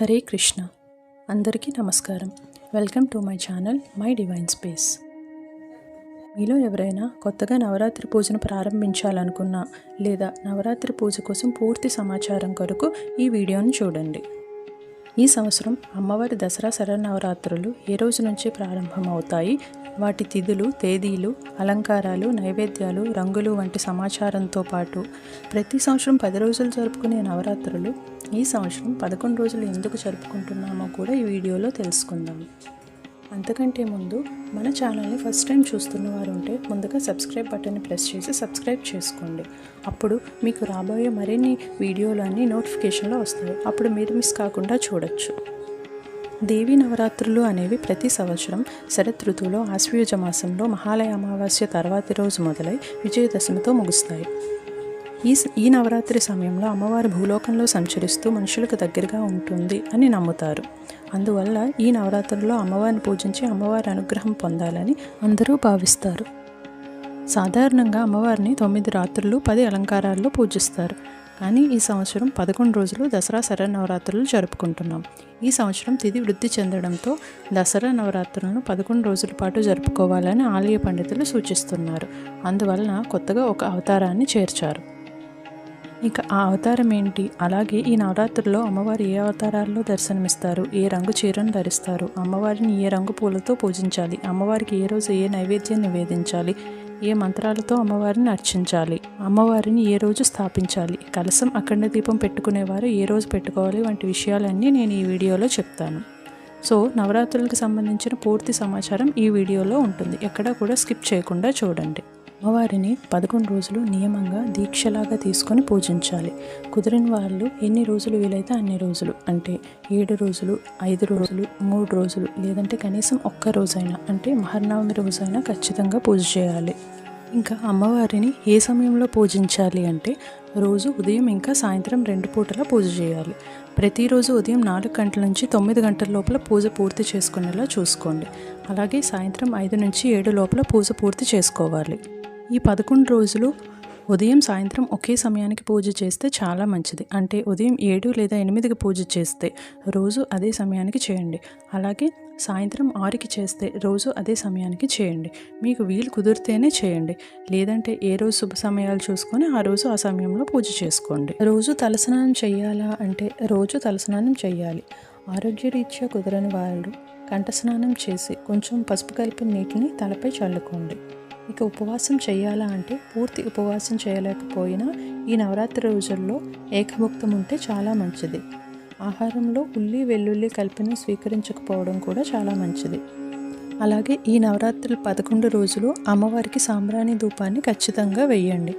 హరే కృష్ణ. అందరికీ నమస్కారం. Welcome to my channel my divine space. మీలో ఎవరైనా కొత్తగా నవరాత్రి పూజను ప్రారంభించాలనుకున్నా లేదా నవరాత్రి పూజ కోసం పూర్తి సమాచారం కొరకు ఈ వీడియోను చూడండి. ఈ సంవత్సరం అమ్మవారి దసరా శరన్నవరాత్రులు ఏ రోజు నుంచి ప్రారంభమవుతాయి? వాటి తిథులు తేదీలు అలంకారాలు నైవేద్యాలు రంగులు వంటి సమాచారంతో పాటు ప్రతి సంవత్సరం పది రోజులు జరుపుకునే నవరాత్రులు ఈ సంవత్సరం పదకొండు రోజులు ఎందుకు జరుపుకుంటున్నామో కూడా ఈ వీడియోలో తెలుసుకుందాం. అంతకంటే ముందు మన ఛానల్ని ఫస్ట్ టైం చూస్తున్న వారు ఉంటే ముందుగా సబ్స్క్రైబ్ బటన్ని ప్రెస్ చేసి సబ్స్క్రైబ్ చేసుకోండి. అప్పుడు మీకు రాబోయే మరిన్ని వీడియోలు అన్నీ నోటిఫికేషన్లో వస్తాయి. అప్పుడు మీరు మిస్ కాకుండా చూడొచ్చు. దేవీ నవరాత్రులు అనేవి ప్రతి సంవత్సరం శరత్ ఋతువులో ఆశ్వయుజ మాసంలో మహాలయ అమావాస్య తర్వాతి రోజు మొదలై విజయదశమితో ముగుస్తాయి. ఈ ఈ నవరాత్రి సమయంలో అమ్మవారి భూలోకంలో సంచరిస్తూ మనుషులకు దగ్గరగా ఉంటుంది అని నమ్ముతారు. అందువల్ల ఈ నవరాత్రుల్లో అమ్మవారిని పూజించి అమ్మవారి అనుగ్రహం పొందాలని అందరూ భావిస్తారు. సాధారణంగా అమ్మవారిని తొమ్మిది రాత్రులు పది అలంకారాల్లో పూజిస్తారు. కానీ ఈ సంవత్సరం పదకొండు రోజులు దసరా శరన్నవరాత్రులు జరుపుకుంటున్నాం. ఈ సంవత్సరం తిది వృద్ధి చెందడంతో దసరా నవరాత్రులను పదకొండు రోజుల పాటు జరుపుకోవాలని ఆలయ పండితులు సూచిస్తున్నారు. అందువలన కొత్తగా ఒక అవతారాన్ని చేర్చారు. ఇక ఆ అవతారం ఏంటి అలాగే ఈ నవరాత్రుల్లో అమ్మవారు ఏ అవతారాల్లో దర్శనమిస్తారు? ఏ రంగు చీరను ధరిస్తారు? అమ్మవారిని ఏ రంగు పూలతో పూజించాలి? అమ్మవారికి ఏ రోజు ఏ నైవేద్యం నివేదించాలి? ఏ మంత్రాలతో అమ్మవారిని అర్చించాలి? అమ్మవారిని ఏ రోజు స్థాపించాలి? కలసం అఖండ దీపం పెట్టుకునేవారు ఏ రోజు పెట్టుకోవాలి? వంటి విషయాలన్నీ నేను ఈ వీడియోలో చెప్తాను. సో నవరాత్రులకు సంబంధించిన పూర్తి సమాచారం ఈ వీడియోలో ఉంటుంది. ఎక్కడా కూడా స్కిప్ చేయకుండా చూడండి. అమ్మవారిని పదకొండు రోజులు నియమంగా దీక్షలాగా తీసుకొని పూజించాలి. కుదిరిన వాళ్ళు ఎన్ని రోజులు వీలైతే అన్ని రోజులు అంటే ఏడు రోజులు ఐదు రోజులు మూడు రోజులు లేదంటే కనీసం ఒక్క రోజైనా అంటే మహర్నవమి రోజైనా ఖచ్చితంగా పూజ చేయాలి. ఇంకా అమ్మవారిని ఏ సమయంలో పూజించాలి అంటే రోజు ఉదయం ఇంకా సాయంత్రం రెండు పూటలా పూజ చేయాలి. ప్రతిరోజు ఉదయం నాలుగు గంటల నుంచి తొమ్మిది గంటల లోపల పూజ పూర్తి చేసుకునేలా చూసుకోండి. అలాగే సాయంత్రం ఐదు నుంచి ఏడు లోపల పూజ పూర్తి చేసుకోవాలి. ఈ పదకొండు రోజులు ఉదయం సాయంత్రం ఒకే సమయానికి పూజ చేస్తే చాలా మంచిది. అంటే ఉదయం ఏడు లేదా ఎనిమిదికి పూజ చేస్తే రోజు అదే సమయానికి చేయండి. అలాగే సాయంత్రం ఆరుకి చేస్తే రోజు అదే సమయానికి చేయండి. మీకు వీలు కుదిరితేనే చేయండి. లేదంటే ఏ రోజు శుభ సమయాలు చూసుకొని ఆ రోజు ఆ సమయంలో పూజ చేసుకోండి. రోజు తలస్నానం చేయాలా అంటే రోజు తలస్నానం చేయాలి. ఆరోగ్యరీత్యా కుదరని వాళ్ళు కంఠస్నానం చేసి కొంచెం పసుపు కలిపిన నీటిని తలపై చల్లుకోండి. ఇక ఉపవాసం చేయాలా అంటే పూర్తి ఉపవాసం చేయలేకపోయినా ఈ నవరాత్రి రోజుల్లో ఏకభుక్తం ఉంటే చాలా మంచిది. ఆహారంలో ఉల్లి వెల్లుల్లి కలిపిన స్వీకరించకపోవడం కూడా చాలా మంచిది. అలాగే ఈ నవరాత్రులు పదకొండు రోజులు అమ్మవారికి సాంబ్రాణి ధూపాన్ని ఖచ్చితంగా వెయ్యండి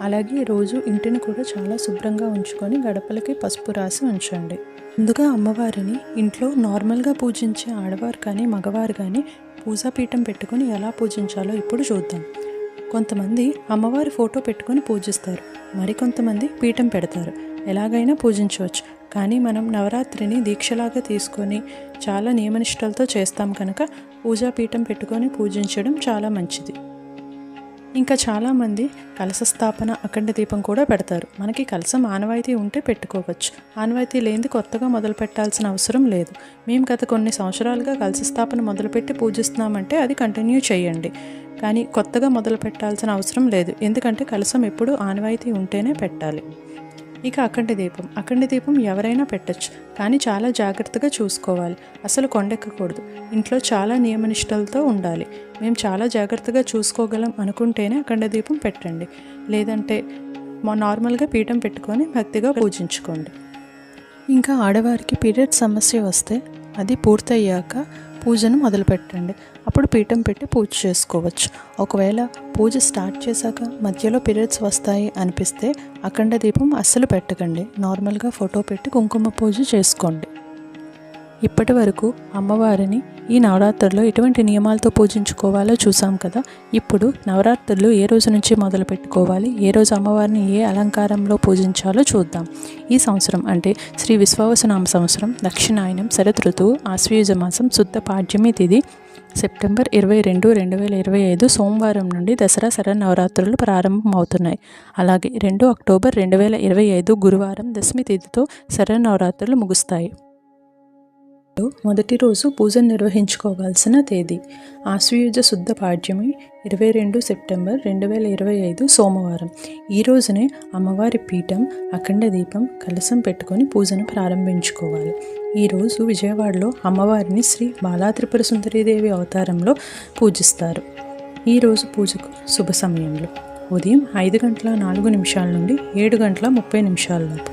అలాగే రోజు ఇంటిని కూడా చాలా శుభ్రంగా ఉంచుకొని గడపలకి పసుపు రాసి ఉంచండి. ముందుగా అమ్మవారిని ఇంట్లో నార్మల్గా పూజించే ఆడవారు కానీ మగవారు కానీ పూజాపీఠం పెట్టుకొని ఎలా పూజించాలో ఇప్పుడు చూద్దాం. కొంతమంది అమ్మవారి ఫోటో పెట్టుకొని పూజిస్తారు. మరికొంతమంది పీఠం పెడతారు. ఎలాగైనా పూజించవచ్చు. కానీ మనం నవరాత్రిని దీక్షలాగా తీసుకొని చాలా నియమనిష్టలతో చేస్తాం కనుక పూజాపీఠం పెట్టుకొని పూజించడం చాలా మంచిది. ఇంకా చాలామంది కలస స్థాపన అఖండ దీపం కూడా పెడతారు. మనకి కలసం ఆనవాయితీ ఉంటే పెట్టుకోవచ్చు. ఆనవాయితీ లేనిది కొత్తగా మొదలు పెట్టాల్సిన అవసరం లేదు. మేము గత కొన్ని సంవత్సరాలుగా కలస స్థాపన మొదలుపెట్టి పూజిస్తున్నామంటే అది కంటిన్యూ చేయండి. కానీ కొత్తగా మొదలు పెట్టాల్సిన అవసరం లేదు. ఎందుకంటే కలసం ఎప్పుడూ ఆనవాయితీ ఉంటేనే పెట్టాలి. ఇక అఖండ దీపం. అఖండ దీపం ఎవరైనా పెట్టచ్చు కానీ చాలా జాగ్రత్తగా చూసుకోవాలి. అసలు కొండెక్కకూడదు. ఇంట్లో చాలా నియమనిష్టలతో ఉండాలి. మేము చాలా జాగ్రత్తగా చూసుకోగలం అనుకుంటేనే అఖండ దీపం పెట్టండి. లేదంటే మా నార్మల్గా పీఠం పెట్టుకొని భక్తిగా పూజించుకోండి. ఇంకా ఆడవారికి పీరియడ్ సమస్య వస్తే అది పూర్తయ్యాక పూజను మొదలుపెట్టండి. అప్పుడు పీఠం పెట్టి పూజ చేసుకోవచ్చు. ఒకవేళ పూజ స్టార్ట్ చేశాక మధ్యలో పీరియడ్స్ వస్తాయి అనిపిస్తే అఖండ దీపం అస్సలు పెట్టకండి. నార్మల్గా ఫోటో పెట్టి కుంకుమ పూజ చేసుకోండి. ఇప్పటి వరకు అమ్మవారిని ఈ నవరాత్రుల్లో ఎటువంటి నియమాలతో పూజించుకోవాలో చూసాం కదా. ఇప్పుడు నవరాత్రులు ఏ రోజు నుంచి మొదలు పెట్టుకోవాలి? ఏ రోజు అమ్మవారిని ఏ అలంకారంలో పూజించాలో చూద్దాం. ఈ సంవత్సరం అంటే శ్రీ విశ్వావసనామ సంవత్సరం దక్షిణాయనం శరత్ ఋతువు ఆశ్వయుజ మాసం శుద్ధ పాడ్యమి తిథి సెప్టెంబర్ ఇరవై రెండు రెండు వేల ఇరవై ఐదు సోమవారం నుండి దసరా శరన్నవరాత్రులు ప్రారంభమవుతున్నాయి. అలాగే రెండు అక్టోబర్ రెండు వేల ఇరవై ఐదు గురువారం దశమి తిథితో శరన్నవరాత్రులు ముగుస్తాయి. మొదటి రోజు పూజను నిర్వహించుకోవాల్సిన తేదీ. ఆశ్వయుజ శుద్ధ పాడ్యమి ఇరవై రెండు సెప్టెంబర్ రెండు వేల ఇరవై ఐదు సోమవారం. ఈ రోజునే అమ్మవారి పీఠం అఖండ దీపం కలసం పెట్టుకొని పూజను ప్రారంభించుకోవాలి. ఈరోజు విజయవాడలో అమ్మవారిని శ్రీ బాలాత్రిపుర సుందరీదేవి అవతారంలో పూజిస్తారు. ఈరోజు పూజకు శుభ సమయంలో. ఉదయం ఐదు గంటల నాలుగు నిమిషాల నుండి ఏడు గంటల ముప్పై నిమిషాల లోపు.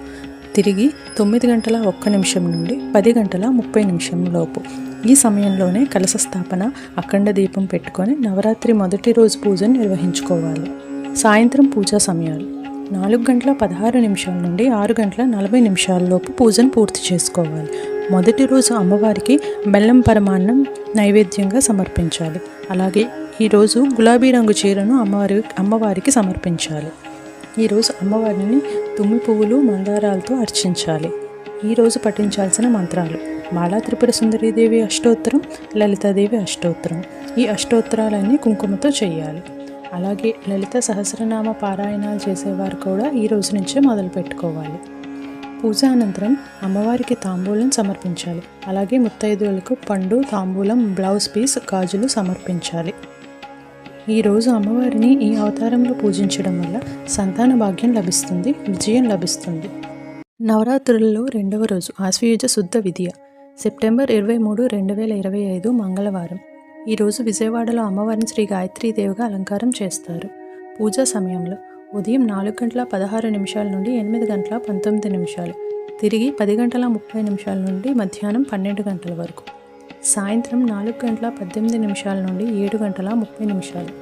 తిరిగి తొమ్మిది గంటల ఒక్క నిమిషం నుండి పది గంటల ముప్పై నిమిషం లోపు. ఈ సమయంలోనే కలశ స్థాపన అఖండ దీపం పెట్టుకొని నవరాత్రి మొదటి రోజు పూజను నిర్వహించుకోవాలి. సాయంత్రం పూజా సమయాలు. నాలుగు గంటల పదహారు నిమిషాల నుండి ఆరు గంటల నలభై నిమిషాలలోపు పూజను పూర్తి చేసుకోవాలి. మొదటి రోజు అమ్మవారికి బెల్లం పరమాన్నం నైవేద్యంగా సమర్పించాలి. అలాగే ఈరోజు గులాబీ రంగు చీరను అమ్మవారి అమ్మవారికి సమర్పించాలి. ఈరోజు అమ్మవారిని తుమ్మి పువ్వులు మందారాలతో అర్చించాలి. ఈరోజు పఠించాల్సిన మంత్రాలు. మాలా త్రిపుర సుందరీదేవి అష్టోత్తరం లలితాదేవి అష్టోత్తరం. ఈ అష్టోత్తరాలన్నీ కుంకుమతో చేయాలి. అలాగే లలిత సహస్రనామ పారాయణాలు చేసేవారు కూడా ఈ రోజు నుంచే మొదలు పెట్టుకోవాలి. పూజ అనంతరం అమ్మవారికి తాంబూలం సమర్పించాలి. అలాగే ముత్తైదువులకు పండు తాంబూలం బ్లౌజ్ పీస్ గాజులు సమర్పించాలి. ఈరోజు అమ్మవారిని ఈ అవతారంలో పూజించడం వల్ల సంతాన భాగ్యం లభిస్తుంది విజయం లభిస్తుంది. నవరాత్రులలో రెండవ రోజు ఆశ్వయుజ శుద్ధ విద్య సెప్టెంబర్ ఇరవై మూడు రెండు వేల ఇరవై ఐదు మంగళవారం. ఈరోజు విజయవాడలో అమ్మవారిని శ్రీ గాయత్రీదేవిగా అలంకారం చేస్తారు. పూజా సమయంలో ఉదయం నాలుగు గంటల పదహారు నిమిషాల నుండి ఎనిమిది గంటల పంతొమ్మిది నిమిషాలు తిరిగి పది గంటల ముప్పై నిమిషాల నుండి మధ్యాహ్నం పన్నెండు గంటల వరకు. సాయంత్రం నాలుగు గంటల పద్దెనిమిది నిమిషాల నుండి ఏడు గంటల ముప్పై నిమిషాలు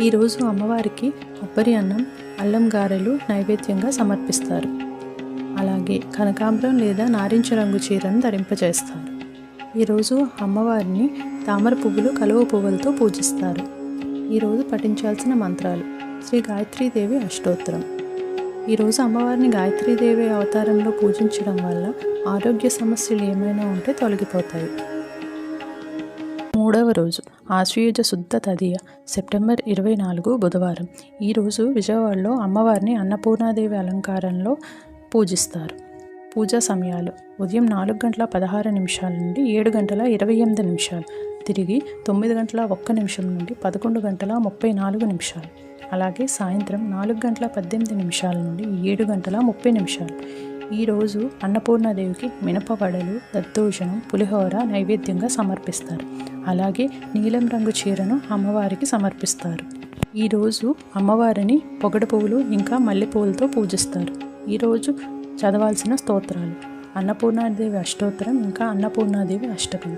ఈరోజు అమ్మవారికి కొబ్బరి అన్నం అల్లం గారెలు నైవేద్యంగా సమర్పిస్తారు. అలాగే కనకాంబరం లేదా నారింజ రంగు చీరను ధరింపజేస్తారు. ఈరోజు అమ్మవారిని తామర పువ్వులు కలువ పువ్వులతో పూజిస్తారు. ఈరోజు పఠించాల్సిన మంత్రాలు శ్రీ గాయత్రీదేవి అష్టోత్తరం. ఈరోజు అమ్మవారిని గాయత్రీదేవి అవతారంలో పూజించడం వల్ల ఆరోగ్య సమస్యలు ఏమైనా ఉంటే తొలగిపోతాయి. మూడవ రోజు ఆశ్వయుజ శుద్ధ తదియ సెప్టెంబర్ ఇరవై నాలుగు బుధవారం. ఈరోజు విజయవాడలో అమ్మవారిని అన్నపూర్ణాదేవి అలంకారంలో పూజిస్తారు. పూజా సమయాలు ఉదయం నాలుగు గంటల పదహారు నిమిషాల నుండి ఏడు గంటల ఇరవై ఎనిమిది నిమిషాలు తిరిగి తొమ్మిది గంటల ఒక్క నిమిషం నుండి పదకొండు గంటల ముప్పై నాలుగు నిమిషాలు అలాగే సాయంత్రం నాలుగు గంటల పద్దెనిమిది నిమిషాల నుండి ఏడు గంటల ముప్పై నిమిషాలు. ఈరోజు అన్నపూర్ణదేవికి మినపవడలు దద్దోజనం పులిహోర నైవేద్యంగా సమర్పిస్తారు. అలాగే నీలం రంగు చీరను అమ్మవారికి సమర్పిస్తారు. ఈరోజు అమ్మవారిని పొగడ పువ్వులు ఇంకా మల్లె పువ్వులతో పూజిస్తారు. ఈరోజు చదవాల్సిన స్తోత్రాలు. అన్నపూర్ణాదేవి అష్టోత్తరం ఇంకా అన్నపూర్ణాదేవి అష్టకం.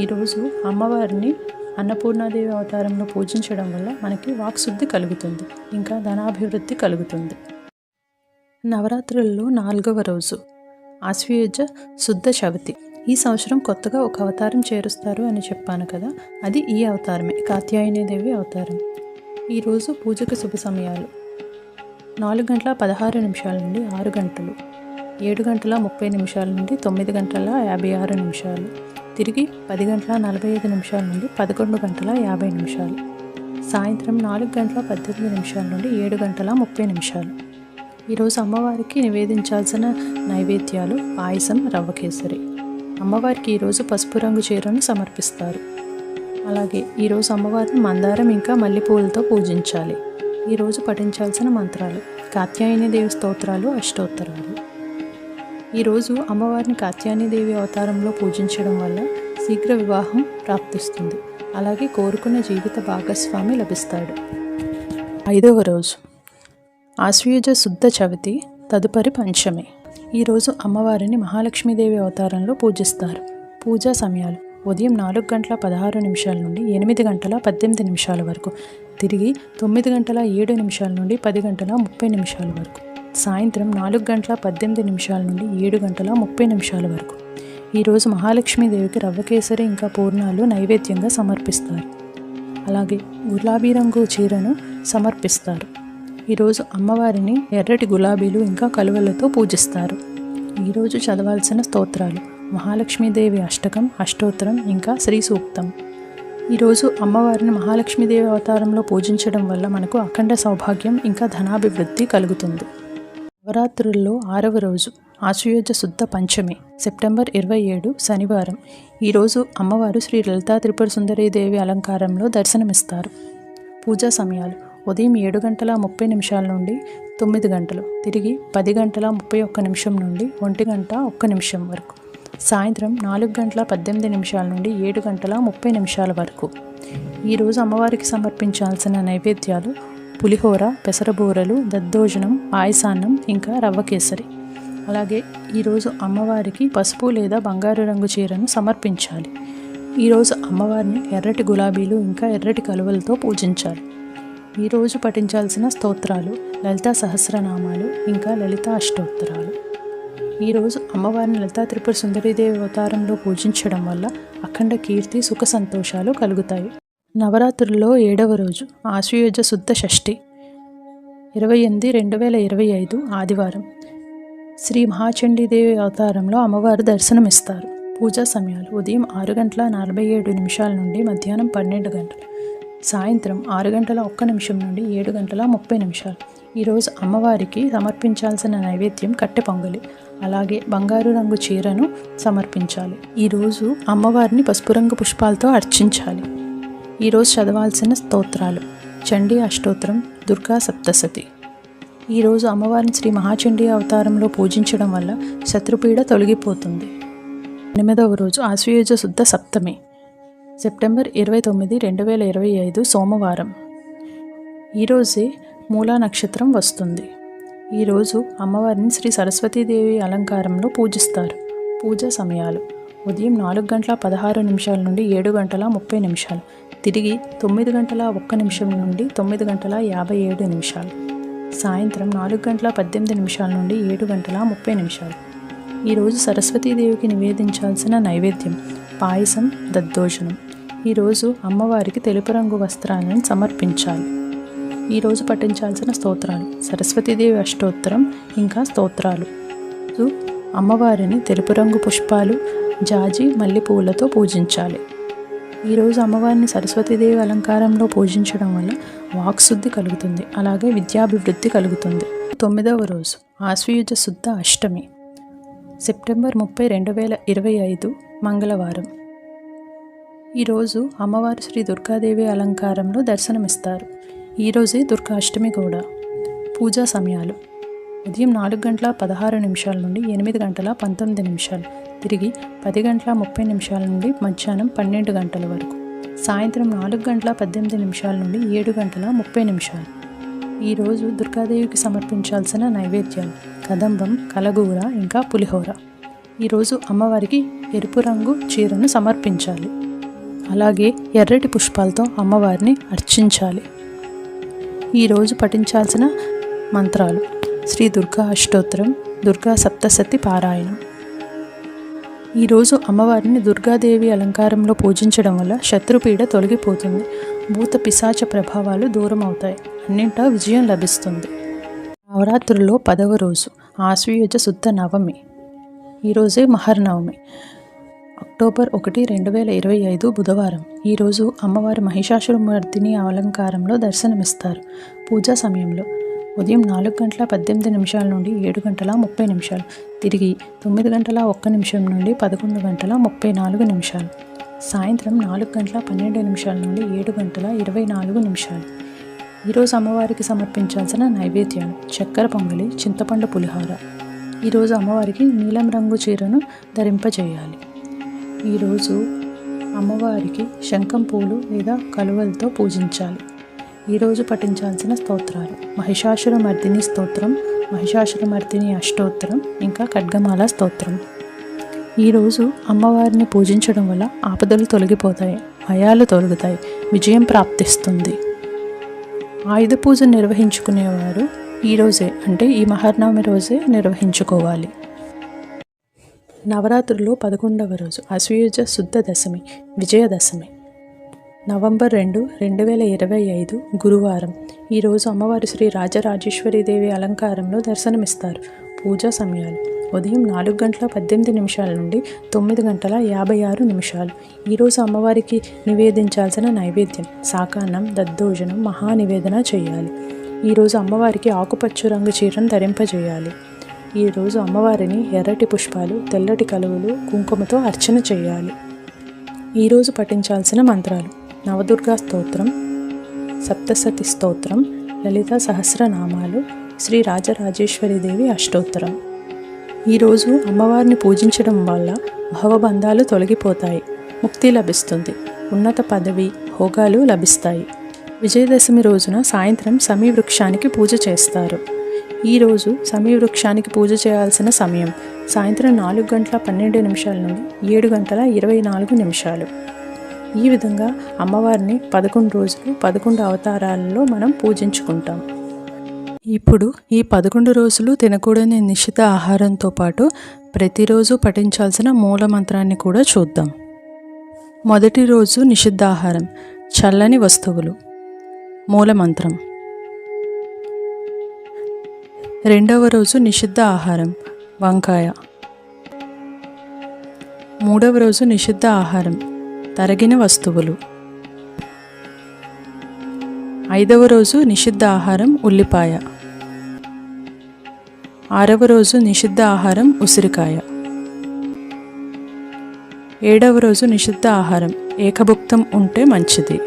ఈరోజు అమ్మవారిని అన్నపూర్ణాదేవి అవతారంలో పూజించడం వల్ల మనకి వాక్శుద్ధి కలుగుతుంది ఇంకా ధనాభివృద్ధి కలుగుతుంది. నవరాత్రుల్లో నాలుగవ రోజు. ఆశ్వయుజ శుద్ధ చవితి ఈ సంవత్సరం కొత్తగా ఒక అవతారం చేరుస్తారు అని చెప్పాను కదా అది ఈ అవతారమే కాత్యాయనీదేవి అవతారం. ఈరోజు పూజకు శుభ సమయాలు. నాలుగు గంటల పదహారు నిమిషాల నుండి ఆరు గంటలు. ఏడు గంటల ముప్పై నిమిషాల నుండి తొమ్మిది గంటల యాభై ఆరు నిమిషాలు. తిరిగి పది గంటల నలభై ఐదు నిమిషాల నుండి పదకొండు గంటల యాభై నిమిషాలు. సాయంత్రం నాలుగు గంటల పద్దెనిమిది నిమిషాల నుండి ఏడు గంటల ముప్పై నిమిషాలు. ఈరోజు అమ్మవారికి నివేదించాల్సిన నైవేద్యాలు పాయసం రవ్వ కేసరి. అమ్మవారికి ఈరోజు పసుపు రంగు చీరను సమర్పిస్తారు. అలాగే ఈరోజు అమ్మవారిని మందారం ఇంకా మల్లెపూలతో పూజించాలి. ఈరోజు పఠించాల్సిన మంత్రాలు కాత్యాయని దేవి స్తోత్రాలు అష్టోత్తరాలు. ఈరోజు అమ్మవారిని కాత్యాయనిదేవి అవతారంలో పూజించడం వల్ల శీఘ్ర వివాహం ప్రాప్తిస్తుంది. అలాగే కోరుకున్న జీవిత భాగస్వామి లభిస్తాడు. ఐదవ రోజు. ఆశ్వయుజ శుద్ధ చవితి తదుపరి పంచమి. ఈరోజు అమ్మవారిని మహాలక్ష్మీదేవి అవతారంలో పూజిస్తారు. పూజా సమయాలు. ఉదయం నాలుగు గంటల పదహారు నిమిషాల నుండి ఎనిమిది గంటల పద్దెనిమిది నిమిషాల వరకు. తిరిగి తొమ్మిది గంటల ఏడు నిమిషాల నుండి పది గంటల ముప్పై నిమిషాల వరకు. సాయంత్రం నాలుగు గంటల పద్దెనిమిది నిమిషాల నుండి ఏడు గంటల ముప్పై నిమిషాల వరకు. ఈరోజు మహాలక్ష్మీదేవికి రవ్వకేసరి ఇంకా పూర్ణాలు నైవేద్యంగా సమర్పిస్తారు. అలాగే గులాబీ రంగు చీరను సమర్పిస్తారు. ఈరోజు అమ్మవారిని ఎర్రటి గులాబీలు ఇంకా కలువలతో పూజిస్తారు. ఈరోజు చదవాల్సిన స్తోత్రాలు. మహాలక్ష్మీదేవి అష్టకం అష్టోత్తరం ఇంకా శ్రీ సూక్తం. ఈరోజు అమ్మవారిని మహాలక్ష్మీదేవి అవతారంలో పూజించడం వల్ల మనకు అఖండ సౌభాగ్యం ఇంకా ధనాభివృద్ధి కలుగుతుంది. నవరాత్రుల్లో ఆరవ రోజు ఆశ్వయుజ శుద్ధ పంచమి సెప్టెంబర్ ఇరవై ఏడు శనివారం. ఈరోజు అమ్మవారు శ్రీ లలితా త్రిపుర సుందరీదేవి అలంకారంలో దర్శనమిస్తారు. పూజా సమయాలు. ఉదయం ఏడు గంటల ముప్పై నిమిషాల నుండి తొమ్మిది గంటలు తిరిగి పది గంటల ముప్పై ఒక్క నిమిషం నుండి ఒంటి గంట ఒక్క నిమిషం వరకు. సాయంత్రం నాలుగు గంటల పద్దెనిమిది నిమిషాల నుండి ఏడు గంటల ముప్పై నిమిషాల వరకు. ఈరోజు అమ్మవారికి సమర్పించాల్సిన నైవేద్యాలు పులిహోర పెసరబూరలు దద్దోజనం పాయసాన్నం ఇంకా రవ్వ కేసరి. అలాగే ఈరోజు అమ్మవారికి పసుపు లేదా బంగారు రంగు చీరను సమర్పించాలి. ఈరోజు అమ్మవారిని ఎర్రటి గులాబీలు ఇంకా ఎర్రటి కలువలతో పూజించాలి. ఈరోజు పఠించాల్సిన స్తోత్రాలు లలితా సహస్రనామాలు ఇంకా లలితా అష్టోత్తరాలు. ఈరోజు అమ్మవారిని లలితా త్రిపుర సుందరీదేవి అవతారంలో పూజించడం వల్ల అఖండ కీర్తి సుఖ సంతోషాలు కలుగుతాయి. నవరాత్రుల్లో ఏడవ రోజు ఆశ్వయుజ శుద్ధ షష్ఠి ఇరవై ఎనిమిది రెండు వేల ఇరవై ఐదు ఆదివారం. శ్రీ మహాచండీదేవి అవతారంలో అమ్మవారు దర్శనమిస్తారు. పూజా సమయాలు ఉదయం ఆరు గంటల నలభై ఏడు నిమిషాల నుండి మధ్యాహ్నం పన్నెండు గంటలు. సాయంత్రం ఆరు గంటల ఒక్క నిమిషం నుండి ఏడు గంటల ముప్పై నిమిషాలు. ఈరోజు అమ్మవారికి సమర్పించాల్సిన నైవేద్యం కట్టె పొంగలి అలాగే బంగారు రంగు చీరను సమర్పించాలి. ఈరోజు అమ్మవారిని పసుపు రంగు పుష్పాలతో అర్చించాలి. ఈరోజు చదవాల్సిన స్తోత్రాలు. చండీ అష్టోత్రం దుర్గా సప్తసతి ఈరోజు అమ్మవారిని శ్రీ మహాచండీ అవతారంలో పూజించడం వల్ల శత్రుపీడ తొలగిపోతుంది. ఎనిమిదవ రోజు ఆశ్వయుజ శుద్ధ సప్తమి. సెప్టెంబర్ ఇరవై తొమ్మిది రెండు వేల ఇరవై ఐదు సోమవారం. ఈరోజే మూలా నక్షత్రం వస్తుంది. ఈరోజు అమ్మవారిని శ్రీ సరస్వతీదేవి అలంకారంలో పూజిస్తారు. పూజ సమయాలు. ఉదయం నాలుగు గంటల పదహారు నిమిషాల నుండి ఏడు గంటల ముప్పై నిమిషాలు. తిరిగి తొమ్మిది గంటల ఒక్క నిమిషం నుండి తొమ్మిది గంటల యాభై ఏడు నిమిషాలు. సాయంత్రం నాలుగు గంటల పద్దెనిమిది నిమిషాల నుండి ఏడు గంటల ముప్పై నిమిషాలు. ఈరోజు సరస్వతీదేవికి నివేదించాల్సిన నైవేద్యం పాయసం దద్దోజనం. ఈరోజు అమ్మవారికి తెలుపు రంగు వస్త్రాలను సమర్పించాలి. ఈరోజు పఠించాల్సిన స్తోత్రాలు సరస్వతీదేవి అష్టోత్తరం ఇంకా స్తోత్రాలు. అమ్మవారిని తెలుపు రంగు పుష్పాలు జాజి మల్లెపూలతో పూజించాలి. ఈరోజు అమ్మవారిని సరస్వతీదేవి అలంకారంలో పూజించడం వల్ల వాక్శుద్ధి కలుగుతుంది అలాగే విద్యాభివృద్ధి కలుగుతుంది. తొమ్మిదవ రోజు ఆశ్వయుజ శుద్ధ అష్టమి. సెప్టెంబర్ ముప్పై రెండు వేల ఇరవై ఐదు మంగళవారం. ఈరోజు అమ్మవారు శ్రీ దుర్గాదేవి అలంకారంలో దర్శనమిస్తారు. ఈరోజే దుర్గాష్టమి కూడా పూజా సమయాలు. ఉదయం నాలుగు గంటల పదహారు నిమిషాల నుండి ఎనిమిది గంటల పంతొమ్మిది నిమిషాలు. తిరిగి పది గంటల ముప్పై నిమిషాల నుండి మధ్యాహ్నం పన్నెండు గంటల వరకు. సాయంత్రం నాలుగు గంటల పద్దెనిమిది నిమిషాల నుండి ఏడు గంటల ముప్పై నిమిషాలు. ఈరోజు దుర్గాదేవికి సమర్పించాల్సిన నైవేద్యాలు. కదంబం కలగూర ఇంకా పులిహోర. ఈరోజు అమ్మవారికి ఎరుపు రంగు చీరను సమర్పించాలి. అలాగే ఎర్రటి పుష్పాలతో అమ్మవారిని అర్చించాలి. ఈరోజు పఠించాల్సిన మంత్రాలు శ్రీ దుర్గా అష్టోత్తరం దుర్గా సప్తసతి పారాయణం. ఈరోజు అమ్మవారిని దుర్గాదేవి అలంకారంలో పూజించడం వల్ల శత్రుపీడ తొలగిపోతుంది. భూత పిశాచ ప్రభావాలు దూరం అవుతాయి అన్నింటా విజయం లభిస్తుంది. నవరాత్రుల్లో పదవ రోజు ఆశ్వయుజ శుద్ధ నవమి. ఈరోజే మహర్నవమి. అక్టోబర్ ఒకటి రెండు వేల ఇరవై ఐదు బుధవారం. ఈరోజు అమ్మవారి మహిషాసురమర్దిని అలంకారంలో దర్శనమిస్తారు. పూజా సమయంలో ఉదయం నాలుగు గంటల పద్దెనిమిది నిమిషాల నుండి ఏడు గంటల ముప్పై నిమిషాలు తిరిగి తొమ్మిది గంటల ఒక్క నిమిషం నుండి పదకొండు గంటల ముప్పై నాలుగు నిమిషాలు సాయంత్రం నాలుగు గంటల పన్నెండు నిమిషాల నుండి ఏడు గంటల ఇరవై నాలుగు నిమిషాలు. ఈరోజు అమ్మవారికి సమర్పించాల్సిన నైవేద్యాలు చక్కెర పొంగలి చింతపండు పులిహోర. ఈరోజు అమ్మవారికి నీలం రంగు చీరను ధరింపజేయాలి. ఈరోజు అమ్మవారికి శంఖం పూలు లేదా కలువలతో పూజించాలి. ఈరోజు పఠించాల్సిన స్తోత్రాలు. మహిషాసుర మర్దిని స్తోత్రం మహిషాసుర మర్దిని అష్టోత్తరం ఇంకా ఖడ్గమాల స్తోత్రం. ఈరోజు అమ్మవారిని పూజించడం వల్ల ఆపదలు తొలగిపోతాయి భయాలు తొలగుతాయి విజయం ప్రాప్తిస్తుంది. ఆయుధ పూజ నిర్వహించుకునేవారు ఈరోజే అంటే ఈ మహర్నవమి రోజే నిర్వహించుకోవాలి. నవరాత్రుల్లో పదకొండవ రోజు అశ్వయుజ శుద్ధ దశమి విజయదశమి నవంబర్ రెండు రెండు వేల ఇరవై ఐదు గురువారం. ఈరోజు అమ్మవారు శ్రీ రాజరాజేశ్వరీదేవి అలంకారంలో దర్శనమిస్తారు. పూజా సమయాలు. ఉదయం నాలుగు గంటల పద్దెనిమిది నిమిషాల నుండి తొమ్మిది గంటల యాభై ఆరు నిమిషాలు. ఈరోజు అమ్మవారికి నివేదించాల్సిన నైవేద్యం సాకాన్నం దద్దోజనం మహానివేదన చేయాలి. ఈరోజు అమ్మవారికి ఆకుపచ్చ రంగు చీరను ధరింపజేయాలి. ఈరోజు అమ్మవారిని ఎర్రటి పుష్పాలు తెల్లటి కలువలు కుంకుమతో అర్చన చేయాలి. ఈరోజు పఠించాల్సిన మంత్రాలు. నవదుర్గా స్తోత్రం సప్తసతి స్తోత్రం లలిత సహస్రనామాలు శ్రీ రాజరాజేశ్వరిదేవి అష్టోత్తరం. ఈరోజు అమ్మవారిని పూజించడం వల్ల భవబంధాలు తొలగిపోతాయి ముక్తి లభిస్తుంది ఉన్నత పదవి హోగాలు లభిస్తాయి. విజయదశమి రోజున సాయంత్రం సమీ వృక్షానికి పూజ చేస్తారు. ఈరోజు సమీ వృక్షానికి పూజ చేయాల్సిన సమయం. సాయంత్రం నాలుగు గంటల పన్నెండు నిమిషాల నుండి ఏడు గంటల ఇరవై నాలుగు నిమిషాలు. ఈ విధంగా అమ్మవారిని పదకొండు రోజులు పదకొండు అవతారాలలో మనం పూజించుకుంటాం. ఇప్పుడు ఈ పదకొండు రోజులు తినకూడని నిశ్చిత ఆహారంతో పాటు ప్రతిరోజు పఠించాల్సిన మూల మంత్రాన్ని కూడా చూద్దాం. మొదటి రోజు నిషిద్ధ ఆహారం చల్లని వస్తువులు. మూలమంత్రం రెండవ రోజు నిషిద్ధ ఆహారం వంకాయ. మూడవ రోజు నిషిద్ధ ఆహారం తరగిన వస్తువులు. ఐదవ రోజు నిషిద్ధ ఆహారం ఉల్లిపాయ. ఆరవ రోజు నిషిద్ధ ఆహారం ఉసిరికాయ. ఏడవ రోజు నిషిద్ధ ఆహారం ఏకభుక్తం ఉంటే మంచిది.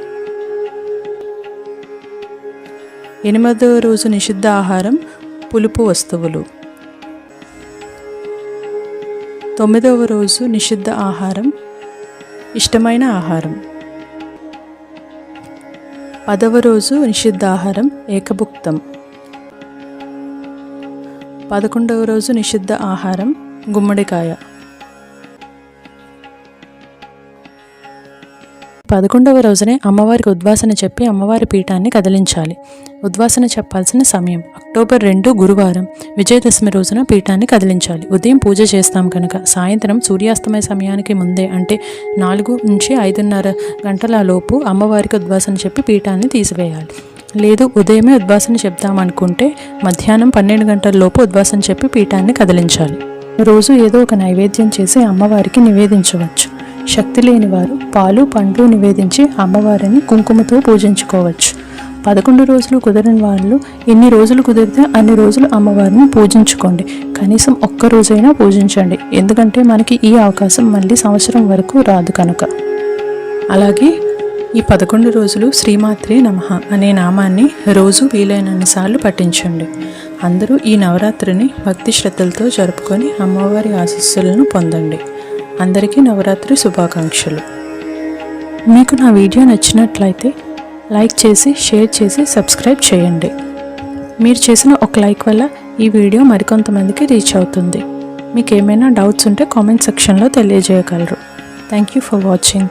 ఎనిమిదవ రోజు నిషిద్ధ ఆహారం పులుపు వస్తువులు. తొమ్మిదవ రోజు నిషిద్ధ ఆహారం ఇష్టమైన ఆహారం. పదవ రోజు నిషిద్ధాహారం ఏకభుక్తం. పదకొండవ రోజు నిషిద్ధ ఆహారం గుమ్మడికాయ. పదకొండవ రోజునే అమ్మవారికి ఉద్వాసన చెప్పి అమ్మవారి పీఠాన్ని కదిలించాలి. ఉద్వాసన చెప్పాల్సిన సమయం అక్టోబర్ రెండు గురువారం విజయదశమి రోజున పీఠాన్ని కదిలించాలి. ఉదయం పూజ చేస్తాం కనుక సాయంత్రం సూర్యాస్తమయ సమయానికి ముందే అంటే నాలుగు నుంచి ఐదున్నర గంటల లోపు అమ్మవారికి ఉద్వాసన చెప్పి పీఠాన్ని తీసివేయాలి. లేదు ఉదయమే ఉద్వాసన చెప్దామనుకుంటే మధ్యాహ్నం పన్నెండు గంటల లోపు ఉద్వాసన చెప్పి పీఠాన్ని కదిలించాలి. రోజు ఏదో ఒక నైవేద్యం చేసి అమ్మవారికి నివేదించవచ్చు. శక్తి లేని వారు పాలు పండ్లు నివేదించి అమ్మవారిని కుంకుమతో పూజించుకోవచ్చు. పదకొండు రోజులు కుదరని వాళ్ళు ఎన్ని రోజులు కుదిరితే అన్ని రోజులు అమ్మవారిని పూజించుకోండి. కనీసం ఒక్క రోజైనా పూజించండి. ఎందుకంటే మనకి ఈ అవకాశం మళ్ళీ సంవత్సరం వరకు రాదు కనుక. అలాగే ఈ పదకొండు రోజులు శ్రీమాత్రే నమః అనే నామాన్ని రోజు వీలైనన్నిసార్లు పఠించండి. అందరూ ఈ నవరాత్రిని భక్తి శ్రద్ధలతో జరుపుకొని అమ్మవారి ఆశీస్సులను పొందండి. అందరికీ నవరాత్రి శుభాకాంక్షలు. మీకు నా వీడియో నచ్చినట్లయితే లైక్ చేసి షేర్ చేసి సబ్స్క్రైబ్ చేయండి. మీరు చేసిన ఒక లైక్ వల్ల ఈ వీడియో మరికొంతమందికి రీచ్ అవుతుంది. మీకు ఏమైనా డౌట్స్ ఉంటే కామెంట్ సెక్షన్లో తెలియజేయగలరు. Thank you for watching.